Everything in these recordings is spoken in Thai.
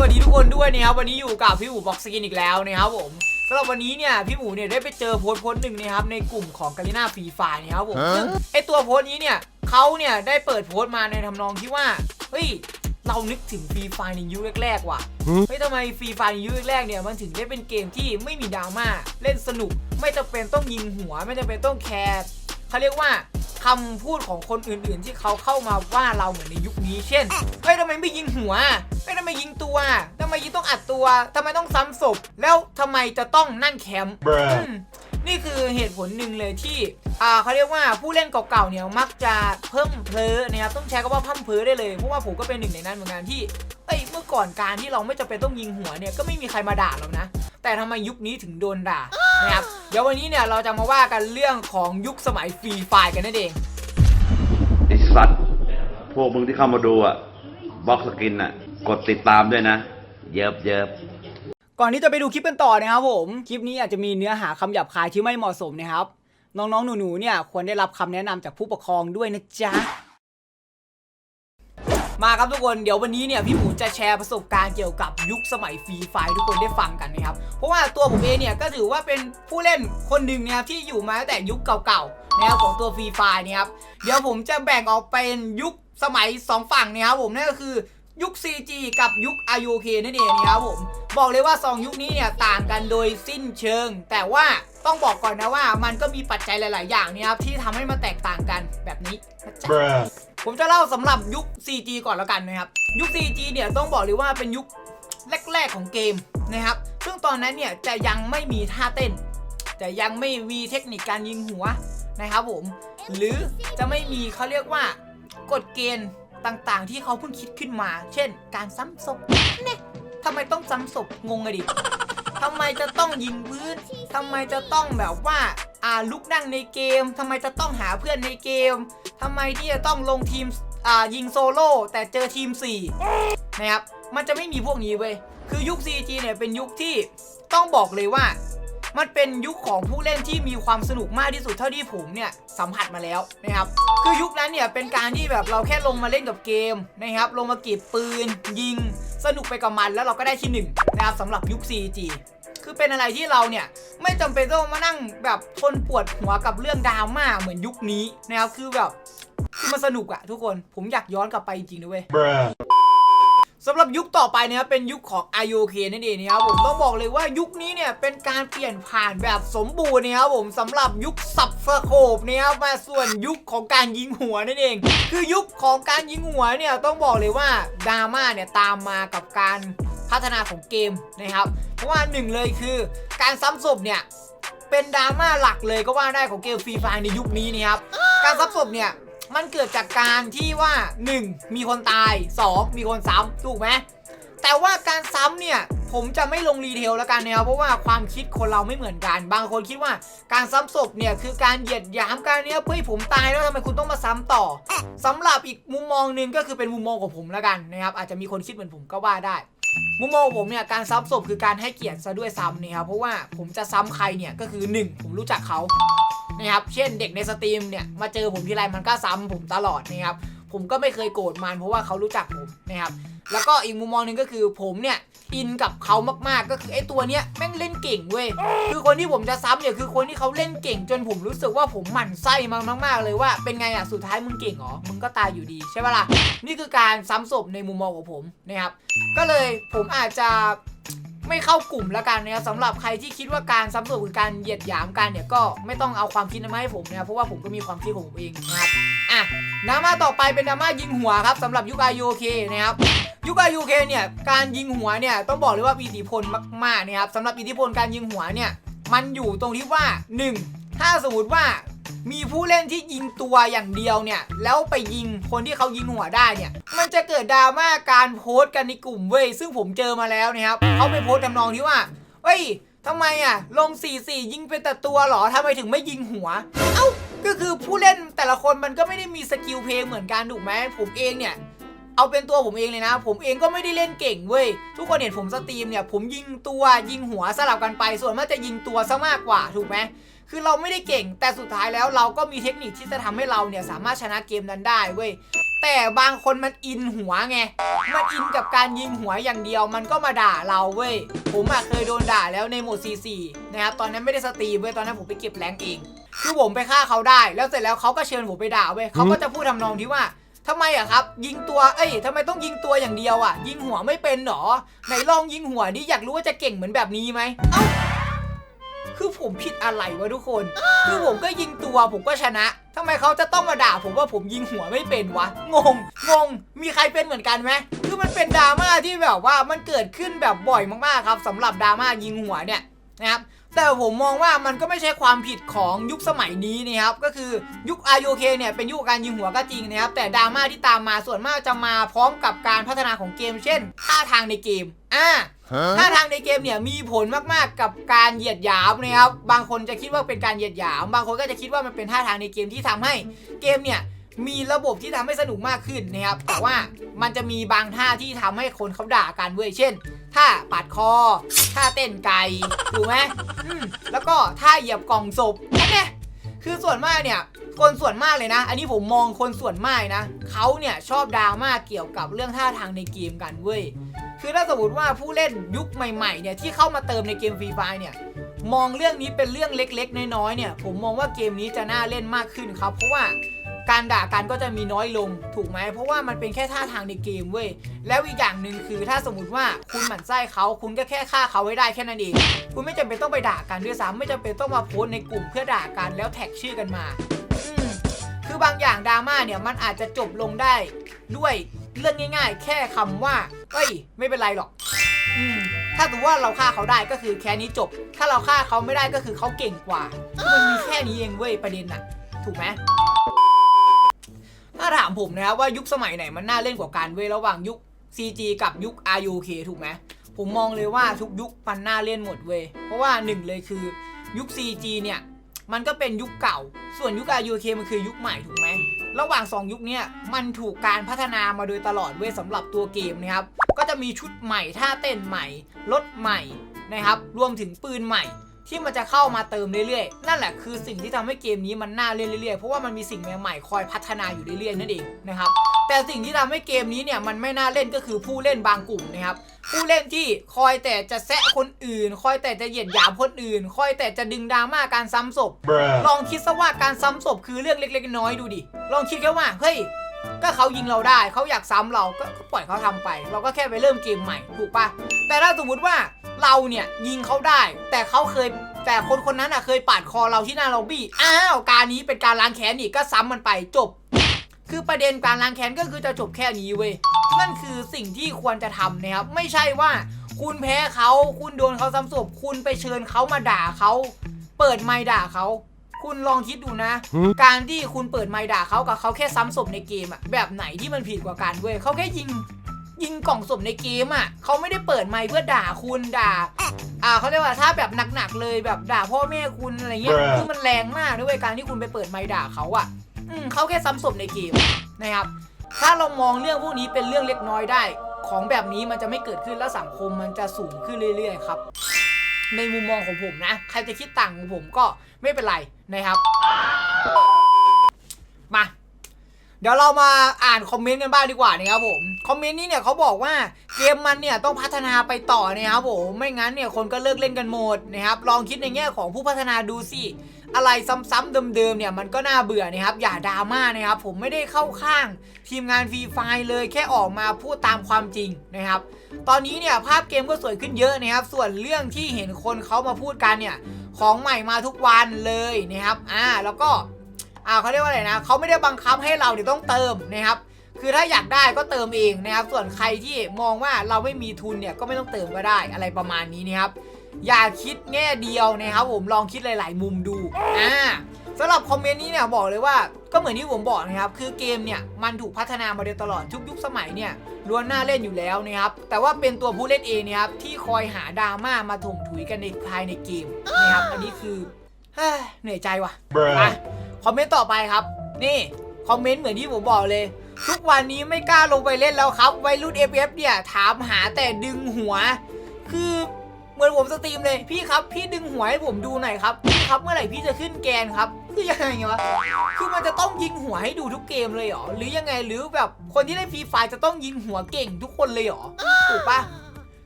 วัสดีทุกคนด้วยนะครับวันนี้อยู่กับพี่หมูบ็อกสกินอีกแล้วนะครับผมสำหรับวันนี้เนี่ยพี่หมูเนี่ยได้ไปเจอโพสต์โพสต์หนึ่งนะครับในกลุ่มของกาลิน่าฟรีไฟนะครับผมซึ่งไอตัวโพสต์นี้เนี่ยเขาเนี่ยได้เปิดโพสต์มาในทำนองที่ว่าเฮ้ยเรานึกถึงฟรีไฟในยุคแรกๆว่ะเฮ้ยทำไมฟรีไฟในยุคแรกๆเนี่ยมันถึงได้เป็นเกมที่ไม่มีดราม่าเล่นสนุก ไม่จำเป็นต้องยิงหัว ไม่จำเป็นต้องแคร์เขาเรียกว่า คำพูดของคนอื่นๆ ที่เขาเข้ามาว่าเราเหมือนในยุคนี้ เช่น เฮ้ยทำไมไม่ยิงหัว เฮ้ยทำไมยิงตัวทำไมยิงต้องอัดตัวทำไมต้องซ้ำศพ แล้วทำไมจะต้องนั่งแคมป์ Bruh อืมนี่คือเหตุผลหนึ่งเลยที่อ่าเขาเรียกว่าผู้เล่นเก่าๆเนี่ยมักจะเพิ่มเพลอนะครับต้องใช้คำว่าพั่มเพลอได้เลยเพราะว่าผมก็เป็นหนึ่งในนั้นเหมือนกันที่เอ้ยเมื่อก่อนการที่เราไม่จำเป็นต้องยิงหัวเนี่ยก็ไม่มีใครมาด่าเรานะ แต่ทำไมยุคนี้ถึงโดนด่า นะครับ เดี๋ยววันนี้เนี่ยเราจะมาว่ากันเรื่องของยุคสมัยฟรีไฟกันนั่นเอง ไอสัตว์ พวกมึงที่เข้ามาดูอะบ็อกสกินอะ กดติดตามด้วยนะ เยิบเยิบก่อนที่จะไปดูคลิปกันต่อนะครับผม คลิปนี้อาจจะมีเนื้อหาคำหยาบคายที่ไม่เหมาะสมนะครับ น้องๆ หนูๆ เนี่ยควรได้รับคำแนะนำจากผู้ปกครองด้วยนะจ๊ะ มาครับทุกคนเดี๋ยววันนี้เนี่ยพี่หมูจะแชร์ประสบการณ์เกี่ยวกับยุคสมัยฟรีไฟทุกคนได้ฟังกันนะครับ เพราะว่าตัวผมเองเนี่ยก็ถือว่าเป็นผู้เล่นคนหนึ่งนะครับที่อยู่มาตั้งแต่ยุคเก่าๆนะครับของตัวฟรีไฟล์นะครับเดี๋ยวผมจะแบ่งออกเป็นยุคสมัยสองฝั่งนะครับผมนั่นก็คือยุค 4G กับยุค RUK นั่นเองนะครับผมบอกเลยว่า 2 ยุคนี้เนี่ยต่างกันโดยสิ้นเชิง แต่ว่าต้องบอกก่อนนะว่ามันก็มีปัจจัยหลาย ๆ อย่างเนะครับที่ทำให้มันแตกต่างกันแบบนี้นะจ๊ะ ผมจะเล่าสำหรับยุค 4G ก่อนแล้วกันนะครับ ยุค 4G เนี่ยต้องบอกเลยว่าเป็นยุคแรก ๆ ของเกมนะครับ ซึ่งตอนนั้นเนี่ยจะยังไม่มีท่าเต้น จะยังไม่มีเทคนิคการยิงหัวนะครับผม หรือจะไม่มีเขาเรียกว่ากฎเกณฑ์ต่างๆ ที่เขาเพิ่งคิดขึ้นมา เช่น การซ้ำศพเนี่ยทำไมต้องซ้ำศพงงอะดิทำไมจะต้องยิงพื้นทำไมจะต้องแบบว่า อ่าลุกนั่งในเกมทำไมจะต้องหาเพื่อนในเกมทำไมที่จะต้องลงทีมอ่ายิงโซโล่แต่เจอทีม 4 นะครับ มันจะไม่มีพวกนี้เว้ย คือยุค 4G เนี่ยเป็นยุคที่ต้องบอกเลยว่า มันเป็นยุคของผู้เล่นที่มีความสนุกมากที่สุดเท่าที่ผมเนี่ยสัมผัสมาแล้วนะครับ คือยุคนั้นเนี่ยเป็นการที่แบบเราแค่ลงมาเล่นกับเกมนะครับ ลงมาเก็บปืน ยิง สนุกไปกับมันแล้วเราก็ได้ที่หนึ่งนะครับสำหรับยุค 4G เป็นอะไรที่เราเนี่ยไม่จำเป็นต้องมานั่งแบบทนปวดหัวกับเรื่องดราม่าเหมือนยุคนี้นะครับคือแบบคือมันสนุกอะทุกคนผมอยากย้อนกลับไปจริงๆนะเว้ยสำหรับยุคต่อไปนะครับเป็นยุคของ IOK นั่นเองนะครับผมต้องบอกเลยว่ายุคนี้เนี่ยเป็นการเปลี่ยนผ่านแบบสมบูรณ์นะครับผมสำหรับยุคสับสโคปนะครับมาส่วนยุคของการยิงหัวนั่นเอง คือยุคของการยิงหัวเนี่ยต้องบอกเลยว่าดราม่าเนี่ยตามมากับการ พัฒนาของเกมนะครับ เพราะว่าหนึ่งเลยคือการซ้ำศพเนี่ยเป็นดราม่าหลักเลยก็ว่าได้ของเกมฟรีไฟในยุคนี้นะครับการซ้ำศพเนี่ยมันเกิดจากการที่ว่า 1. มีคนตาย 2. มีคนซ้ำถูกไหมแต่ว่าการซ้ำเนี่ยผมจะไม่ลงรีเทลแล้วกันนะครับเพราะว่าความคิดคนเราไม่เหมือนกัน บางคนคิดว่าการซ้ำศพเนี่ยคือการเหยียดหยามการเนี้ยเฮ้ยผมตายแล้วทำไมคุณต้องมาซ้ำต่อสำหรับอีกมุมมองหนึ่งก็คือเป็นมุมมองของผมแล้วกันนะครับอาจจะมีคนคิดเหมือนผมก็ว่าได้ มุมมองผมเนี่ยการซ้ำศพคือการให้เกียรติซะด้วยซ้ำนะครับเพราะว่าผมจะซ้ำใครเนี่ยก็คือ 1 ผมรู้จักเขานะครับเช่นเด็กในสตรีมเนี่ยมาเจอผมทีไรมันก็ซ้ำผมตลอดนะครับผมก็ไม่เคยโกรธมันเพราะว่าเขารู้จักผมนะครับ แล้วก็อีกมุมมองหนึ่งก็คือผมเนี่ยอินกับเขามากๆ ก็คือไอ้ตัวเนี้ยแม่งเล่นเก่งเว้ย คือคนที่ผมจะซ้ำเนี่ยคือคนที่เขาเล่นเก่ง จนผมรู้สึกว่าผมหมั่นไส้มันมากๆเลยว่าเป็นไงอะสุดท้ายมึงเก่งเหรอ มึงก็ตายอยู่ดีใช่ปะล่ะ นี่คือการซ้ำศพในมุมมองของผมนะครับ ก็เลยผมอาจจะไม่เข้ากลุ่มล้วกันนะครับสำหรับใครที่คิดว่าการซ้ำศพคือการเหยียดหยามกันเนี่ยก็ไม่ต้องเอาความคิดนั้นมาให้ผมนะครับเพราะว่าผมก็มีความคิดของผมเองนะครับ อะดราม่าต่อไปเป็นดราม่ายิงหัวครับสำหรับยุคอายุเคนะครับยุคอายุเคเนี่ยการยิงหัวเนี่ยต้องบอกเลยว่ามีอิทธิพลมากๆนะครับสำหรับอิทธิพลการยิงหัวเนี่ยมันอยู่ตรงที่ว่า 1. ถ้าสมมติว่ามีผู้เล่นที่ยิงตัวอย่างเดียวเนี่ยแล้วไปยิงคนที่เขายิงหัวได้เนี่ยมันจะเกิดดราม่าการโพสต์กันในกลุ่มเว้ยซึ่งผมเจอมาแล้วนะครับเขาไปโพสต์ทำนองที่ว่าเฮ้ยทำไมอะลง 4-4 ยิงเป็นแต่ตัวเหรอทำไมถึงไม่ยิงหัว เอ้า ก็คือผู้เล่นแต่ละคนมันก็ไม่ได้มีสกิลเพลงเหมือนกันถูกไหมผมเองเนี่ยเอาเป็นตัวผมเองเลยนะ ผมเองก็ไม่ได้เล่นเก่งเว้ยทุกคนเห็นผมสตรีมเนี่ยผมยิงตัวยิงหัวสลับกันไป ส่วนมากจะยิงตัวซะมากกว่าถูกไหม คือเราไม่ได้เก่ง แต่สุดท้ายแล้วเราก็มีเทคนิคที่จะทำให้เราเนี่ยสามารถชนะเกมนั้นได้เว้ยแต่บางคนมันอินหัวไง มันอินกับการยิงหัวอย่างเดียว มันก็มาด่าเราเว้ย ผมอะเคยโดนด่าแล้วในโหมด C4 นะครับ ตอนนั้นไม่ได้สตรีมเว้ย ตอนนั้นผมไปเก็บแรงค์เอง คือผมไปฆ่าเขาได้ แล้วเสร็จแล้วเขาก็เชิญผมไปด่าเว้ยเขาก็จะพูดทำนองที่ว่าทำไมอะครับ ยิงตัวเอ้ยทำไมต้องยิงตัวอย่างเดียวอะยิงหัวไม่เป็นหรอไหนลองยิงหัวดิอยากรู้ว่าจะเก่งเหมือนแบบนี้ไหมเอ้า คือผมผิดอะไรวะทุกคน คือผมก็ยิงตัวผมก็ชนะทำไมเขาจะต้องมาด่าผมว่าผมยิงหัวไม่เป็นวะ งง งง มีใครเป็นเหมือนกันไหมคือมันเป็นดราม่าที่แบบว่ามันเกิดขึ้นแบบบ่อยมากๆครับสำหรับดราม่ายิงหัวเนี่ย นะครับแต่ผมมองว่ามันก็ไม่ใช่ความผิดของยุคสมัยนี้นะครับก็คือยุค RUK เนี่ยเป็นยุคการยิงหัวก็จริงนะครับแต่ดราม่าที่ตามมาส่วนมากจะมาพร้อมกับการพัฒนาของเกม เช่นท่าทางในเกมอ่าท่าทางในเกมเนี่ยมีผลมากๆกับการเหยียดหยามนะครับบางคนจะคิดว่าเป็นการเหยียดหยาม บางคนก็จะคิดว่ามันเป็นท่าทางในเกมที่ทำให้เกมเนี่ย มีระบบที่ทำให้สนุกมากขึ้นนะครับแต่ว่ามันจะมีบางท่าที่ทำให้คนเขาด่ากันเว้ยเช่นท่าปาดคอท่าเต้นไก่ถูกไหมมแล้วก็ท่าเหยียบกล่องศพนั่นแหละคือส่วนมากเนี่ยคนส่วนมากเลยนะ อันนี้ผมมองคนส่วนมากนะเขาเนี่ยชอบดราม่าเกี่ยวกับเรื่องท่าทางในเกมกันเว้ย คือถ้าสมมติว่าผู้เล่นยุคใหม่ๆเนี่ยที่เข้ามาเติมในเกมฟรีไฟเนี่ยมองเรื่องนี้เป็นเรื่องเล็กๆ น้อยๆเนี่ย ผมมองว่าเกมนี้จะน่าเล่นมากขึ้นครับ เพราะว่า การด่ากันก็จะมีน้อยลงถูกไหมเพราะว่ามันเป็นแค่ท่าทางในเกมเว้ยแล้วอีกอย่างหนึ่งคือถ้าสมมติว่าคุณหมั่นไส้เขาคุณก็แค่ฆ่าเขาไว้ได้แค่นั้นเองคุณไม่จำเป็นต้องไปด่ากันด้วยซ้ำไม่จำเป็นต้องมาโพสต์ในกลุ่มเพื่อด่ากันแล้วแท็กชื่อกันมาอืมคือบางอย่างดราม่าเนี่ยมันอาจจะจบลงได้ด้วยเรื่องง่าย ๆ แค่คำว่าเอ้ย ไม่เป็นไรหรอกอืมถ้าถือว่าเราฆ่าเขาได้ก็คือแค่นี้จบ ถ้าเราฆ่าเขาไม่ได้ก็คือเขาเก่งกว่าคือมันมีแค่นี้เองเว้ยประเด็นน่ะ ถูกไหม ถ้าถามผมนะครับว่ายุคสมัยไหนมันน่าเล่นกว่ากันเว้ยระหว่างยุค CG กับยุค RUK ถูกไหมผมมองเลยว่าทุกยุคมันน่าเล่นหมดเว้ยเพราะว่าหนึ่งเลยคือยุค CG เนี่ยมันก็เป็นยุคเก่า ส่วนยุค RUK มันคือยุคใหม่ถูกไหมระหว่าง 2 ยุคเนี้ยมันถูกการพัฒนามาโดยตลอดเว้ยสำหรับตัวเกมนะครับ ก็จะมีชุดใหม่ท่าเต้นใหม่รถใหม่นะครับ รวมถึงปืนใหม่ ที่มันจะเข้ามาเติมเรื่อยๆ นั่นแหละคือสิ่งที่ทำให้เกมนี้มันน่าเล่นเรื่อยๆ เพราะว่ามันมีสิ่งใหม่ๆ คอยพัฒนาอยู่เรื่อยๆ นั่นเองนะครับ แต่สิ่งที่ทำให้เกมนี้เนี่ยมันไม่น่าเล่นก็คือผู้เล่นบางกลุ่มนะครับ ผู้เล่นที่คอยแต่จะแซะคนอื่น คอยแต่จะเหยียดหยามคนอื่น คอยแต่จะดึงดราม่าการซ้ำศพ ลองคิดซะว่าการซ้ำศพคือเรื่องเล็กๆ น้อยๆ ดูดิ ลองคิดแค่ว่า เฮ้ย ก็เขายิงเราได้เขาอยากซ้ำเราก็ปล่อยเขาทำไป เราก็แค่ไปเริ่มเกมใหม่ถูกปะแต่ถ้าสมมติว่าเราเนี่ยยิงเขาได้ แต่เขาเคยแต่คนคนนั้นอะเคยปาดคอเราที่หน้าล็อบบี้อ้าวการนี้เป็นการล้างแค้นอีกก็ซ้ำมันไปจบ คือประเด็นการล้างแค้นก็คือจะจบแค่นี้เว้ยนั่นคือสิ่งที่ควรจะทำนะครับไม่ใช่ว่าคุณแพ้เขาคุณโดนเขาซ้ำศพคุณไปเชิญเขามาด่าเขาเปิดไมค์ด่าเขา คุณลองคิดดูนะ การที่คุณเปิดไมค์ด่าเขากับเขาแค่ซ้ำศพในเกมอะแบบไหนที่มันผิดกว่ากันเว้ยเขาแค่ยิงยิงกล่องศพในเกมอะเขาไม่ได้เปิดไมค์เพื่อด่าคุณด่า อ่าเขาเรียกว่าถ้าแบบหนักๆเลยแบบด่าพ่อแม่คุณอะไรเงี้ย Bruh คือมันแรงมากด้วยการที่คุณไปเปิดไมค์ด่าเขาอะอืมเขาแค่ซ้ำศพในเกมนะครับ ถ้าเรามองเรื่องพวกนี้เป็นเรื่องเล็กน้อยได้ ของแบบนี้มันจะไม่เกิดขึ้นและสังคมมันจะสูงขึ้นเรื่อย ๆ ครับ ในมุมมองของผมนะ ใครจะคิดต่างของผมก็ไม่เป็นไร นะครับ มาเดี๋ยวเรามาอ่านคอมเมนต์กันบ้างดีกว่านะครับผมคอมเมนต์นี้เนี่ยเขาบอกว่าเกมมันเนี่ยต้องพัฒนาไปต่อนะครับผมไม่งั้นเนี่ยคนก็เลิกเล่นกันหมดนะครับลองคิดในแง่ของผู้พัฒนาดูสิอะไรซ้ำๆเดิมๆเนี่ยมันก็น่าเบื่อนะครับอย่าดราม่านะครับผมไม่ได้เข้าข้าง ทีมงานฟรีไฟเลยแค่ออกมาพูดตามความจริงนะครับ ตอนนี้เนี่ยภาพเกมก็สวยขึ้นเยอะนะครับส่วนเรื่องที่เห็นคนเขามาพูดกันเนี่ย ของใหม่มาทุกวันเลยนะครับอ่าแล้วก็อ่าเขาเรียกว่าอะไรนะเขาไม่ได้บังคับให้เราเดี๋ยวต้องเติมนะครับคือถ้าอยากได้ก็เติมเองนะครับ ส่วนใครที่มองว่าเราไม่มีทุนเนี่ยก็ไม่ต้องเติมก็ได้อะไรประมาณนี้นะครับ อย่าคิดแง่เดียวนะครับผมลองคิดหลาย ๆ มุมดูอ่า สำหรับคอมเมนต์นี้เนี่ยบอกเลยว่าก็เหมือนที่ผมบอกนะครับ คือเกมเนี่ยมันถูกพัฒนามาโดยตลอดทุกยุคสมัยเนี่ยล้วนน่าเล่นอยู่แล้วนะครับ แต่ว่าเป็นตัวผู้เล่นเองนะครับที่คอยหาดราม่ามาถมถุยกันในภายในเกมนะครับ อันนี้คือเฮ้ยเหนื่อยใจว่ะอะคอมเมนต์ต่อไปครับ นี่คอมเมนต์เหมือนที่ผมบอกเลย ทุกวันนี้ไม่กล้าลงไปเล่นแล้วครับวัยรุ่น FF เนี่ยถามหาแต่ดึงหัว คือ เหมือนผมสตรีมเลยพี่ครับพี่ดึงหัวให้ผมดูหน่อยครับพี่ครับเมื่อไหร่พี่จะขึ้นแกนครับคือยังไงวะคือมันจะต้องยิงหัวให้ดูทุกเกมเลยเหรอหรือยังไงหรือแบบคนที่เล่นฟรีไฟจะต้องยิงหัวเก่งทุกคนเลยเหรอถูกปะ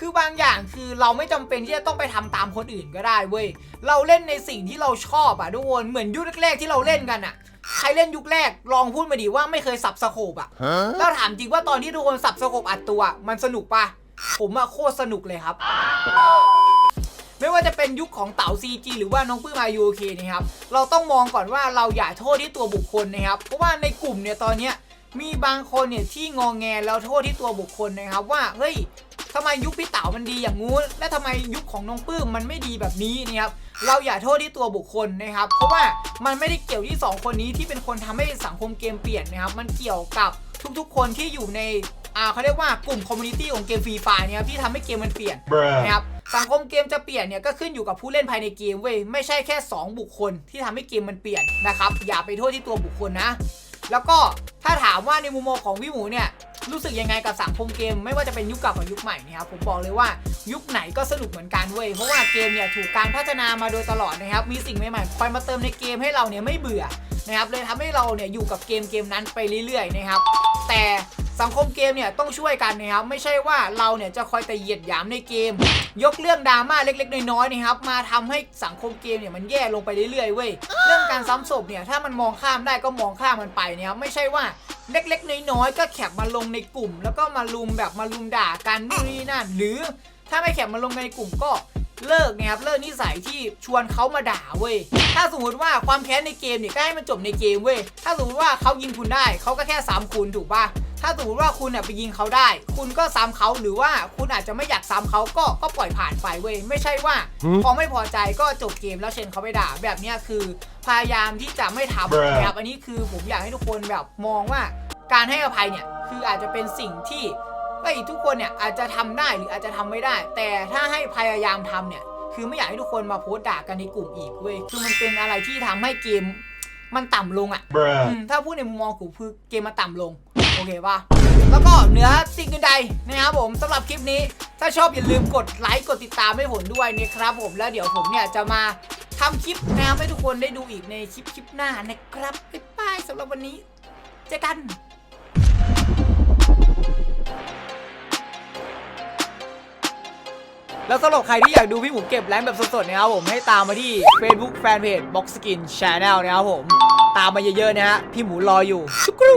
คือบางอย่างคือเราไม่จำเป็นที่จะต้องไปทำตามคนอื่นก็ได้เว้ยเราเล่นในสิ่งที่เราชอบอะทุกคนเหมือนยุคแรกๆที่เราเล่นกันอะใครเล่นยุคแรกลองพูดมาดิว่าไม่เคยสับสโคบอะเราถามจริงว่าตอนที่ทุกคนสับสกบอัดตัว มันสนุกปะ ผมอะโคตรสนุกเลยครับไม่ว่าจะเป็นยุคของเต๋า CG หรือว่าน้องปื้มอายุโอเคนะครับ เราต้องมองก่อนว่าเราอย่าโทษที่ตัวบุคคลนะครับ เพราะว่าในกลุ่มเนี่ยตอนเนี้ยมีบางคนเนี่ยที่งองแงแล้วโทษที่ตัวบุคคลนะครับ ว่าเฮ้ยทำไมยุคพี่เต๋ามันดีอย่างงู้น และทำไมยุคของน้องปื้มมันไม่ดีแบบนี้นะครับ เราอย่าโทษที่ตัวบุคคลนะครับ เพราะว่ามันไม่ได้เกี่ยวที่สองคนนี้ที่เป็นคนทำให้สังคมเกมเปลี่ยนนะครับ มันเกี่ยวกับทุกๆ คนที่อยู่ใน อ่าเขาเรียกว่ากลุ่มคอมมูนิตี้ของเกมฟรีไฟนะครับที่ทำให้เกมมันเปลี่ยนนะครับสังคมเกมจะเปลี่ยนเนี่ยก็ขึ้นอยู่กับผู้เล่นภายในเกมเว้ยไม่ใช่แค่ 2 บุคคลที่ทำให้เกมมันเปลี่ยนนะครับอย่าไปโทษที่ตัวบุคคลนะ แล้วก็ถ้าถามว่าในมุมมองของพี่หมูเนี่ยรู้สึกยังไงกับสังคมเกม ไม่ว่าจะเป็นยุคเก่ากับยุคใหม่เนะครับผมบอกเลยว่ายุคไหนก็สนุกเหมือนกันเว้ยเพราะว่าเกมเนี่ยถูกการพัฒนามาโดยตลอดนะครับมีสิ่งใหม่ๆคอยมาเติมในเกมให้เราเนี่ยไม่เบื่อนะครับเลยทำให้เราเนี่ยอยู่กับเกมเกมนั้นไปเรื่อยๆนะครับแต่ สังคมเกมเนี่ยต้องช่วยกันนะครับไม่ใช่ว่าเราเนี่ยจะคอยแต่เหยียดหยามในเกม ยกเรื่องดราม่าเล็กๆ น้อยๆนะครับมาทำให้สังคมเกมเนี่ยมันแย่ลงไปเรื่อยๆเว้ยเรื่องการซ้ำศพเนี่ยถ้ามันมองข้ามได้ก็มองข้ามมันไปนะครับไม่ใช่ว่าเล็กๆ น้อยๆก็แคปมาลงในกลุ่ม แล้วก็มาลุมแบบมาลุมด่ากันนู่นนี่นั่นหรือ ถ้าไม่แคปมาลงในกลุ่มก็เลิกนะครับเลิกนิสัยที่ชวนเขามาด่าเว้ยถ้าสมมติว่าความแค้นในเกมเนี่ยก็ให้มันจบในเกมเว้ยถ้าสมมติว่าเขายิงคุณได้เขาก็แค่ซ้ำคุณถูกปะ ถ้าสมมติว่าคุณเนี่ยไปยิงเขาได้ คุณก็ซ้ำเขาหรือว่าคุณอาจจะไม่อยากซ้ำเขาก็ก็ปล่อยผ่านไปเว้ยไม่ใช่ว่าพอไม่พอใจก็จบเกมแล้วเชนเขาไปด่า แบบเนี้ยคือพยายามที่จะไม่ทำ Bruh นะครับอันนี้คือผมอยากให้ทุกคนแบบมองว่าการให้อภัยเนี่ยคืออาจจะเป็นสิ่งที่เฮ้ยทุกคนเนี่ยอาจจะทำได้หรืออาจจะทำไม่ได้ แต่ถ้าให้พยายามทำเนี่ยคือไม่อยากให้ทุกคนมาโพสต์ด่ากันในกลุ่มอีกเว้ยคือมันเป็นอะไรที่ทำให้เกมมันต่ำลงอะอืมถ้าพูดในมุมมองกูคือเกมมาต่ำลง โอเคป่ะแล้วก็เหนือสิ่งอื่นใดนะครับผมสำหรับคลิปนี้ ถ้าชอบอย่าลืมกดไลค์กดติดตามให้ผมด้วยนะครับผมแล้วเดี๋ยวผมเนี่ยจะมาทำคลิปนะครับให้ทุกคนได้ดูอีกในคลิปคลิปหน้านะครับบ๊ายบายสำหรับวันนี้เจอกันแล้วสำหรับใครที่อยากดูพี่หมูเก็บแรงแบบสดๆนะครับผมให้ตามมาที่ Facebook Fanpage Box Skin Channel นะครับผม ตามมาเยอะๆนะฮะพี่หมูรออยู่ชุกรู